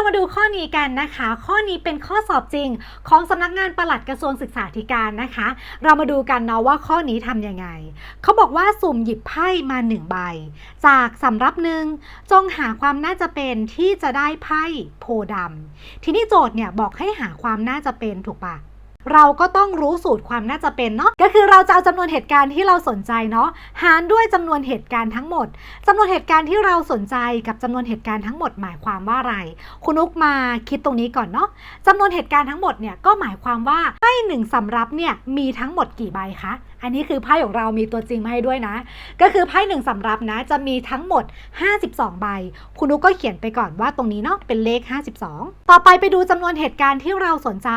เรามาดูข้อนี้กันนะคะ ข้อนี้เป็นข้อสอบจริงของสำนักงานปลัดกระทรวงศึกษาธิการนะคะ เรามาดูกันเนาะว่าข้อนี้ทำยังไง เขาบอกว่าสุ่มหยิบไพ่มาหนึ่งใบ จากสำรับหนึ่งจงหาความน่าจะเป็นที่จะได้ไพ่โพดำทีนี้โจทย์เนี่ยบอกให้หาความน่าจะเป็นถูกปะ เราก็ต้องรู้สูตรความน่าจะเป็นเนาะก็คือเราจะเอาจำนวนเหตุการณ์ที่เราสนใจเนาะหารด้วยจำนวนเหตุการณ์ทั้งหมดจำนวนเหตุการณ์ที่เราสนใจกับจำนวนเหตุการณ์ทั้งหมดหมายความว่าอะไร คุณนุกมาคิดตรงนี้ก่อนเนาะจำนวนเหตุการณ์ทั้งหมดเนี่ยก็หมายความว่าไพ่หนึ่งสำรับเนี่ยมีทั้งหมดกี่ใบคะ อันนี้คือไพ่ของเรามีตัวจริงมาให้ด้วยนะ ก็คือไพ่หนึ่งสำรับนะ จะมีทั้งหมด 52 ใบ คุณนุกก็เขียนไปก่อนว่าตรงนี้เนาะเป็นเลข 52 ต่อไปไปดูจำนวนเหตุการณ์ที่เราสนใจ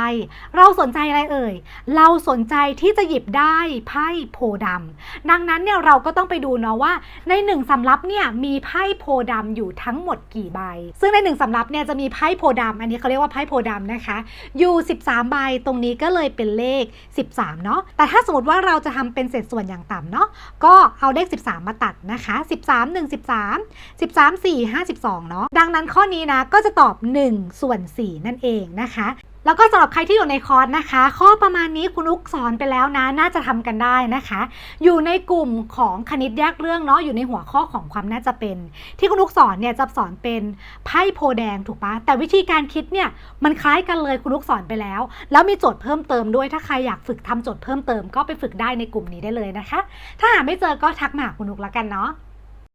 เราสนใจอะไรเอ่ย เราสนใจที่จะหยิบได้ไพ่โพธิ์ดำดังนั้นเนี่ยเราก็ต้องไปดูเนาะว่าในหนึ่งสำรับเนี่ยมีไพ่โพธิ์ดำอยู่ทั้งหมดกี่ใบ ซึ่งในหนึ่งสำรับเนี่ยจะมีไพ่โพธิ์ดำอันนี้เขาเรียกว่าไพ่โพธิ์ดำนะคะ อยู่ 13 ใบ ตรงนี้ก็เลยเป็นเลข 13 เนาะ แต่ถ้าสมมติว่าเราจะทำเป็นเศษส่วนอย่างต่ำเนาะก็เอาเลข 13 มาตัดนะคะ 13 1 13 13 4 52เนาะดังนั้นข้อนี้นะก็จะตอบ 1 ส่วน 4 นั่นเองนะคะ แล้วก็สำหรับใครที่อยู่ในคอร์สนะคะ ข้อประมาณนี้คุณอุกสอนไปแล้วนะ น่าจะทำกันได้นะคะ อยู่ในกลุ่มของคณิตแยกเรื่องเนาะอยู่ในหัวข้อของความน่าจะเป็น ที่คุณอุกสอนเนี่ยจะสอนเป็นไพ่โพแดงถูกปะแต่วิธีการคิดเนี่ยมันคล้ายกันเลยคุณอุกสอนไปแล้ว แล้วมีโจทย์เพิ่มเติมด้วยถ้าใครอยากฝึกทำโจทย์เพิ่มเติมก็ไปฝึกได้ในกลุ่มนี้ได้เลยนะคะ ถ้าหาไม่เจอก็ทักมาคุณอุกแล้วกันเนาะ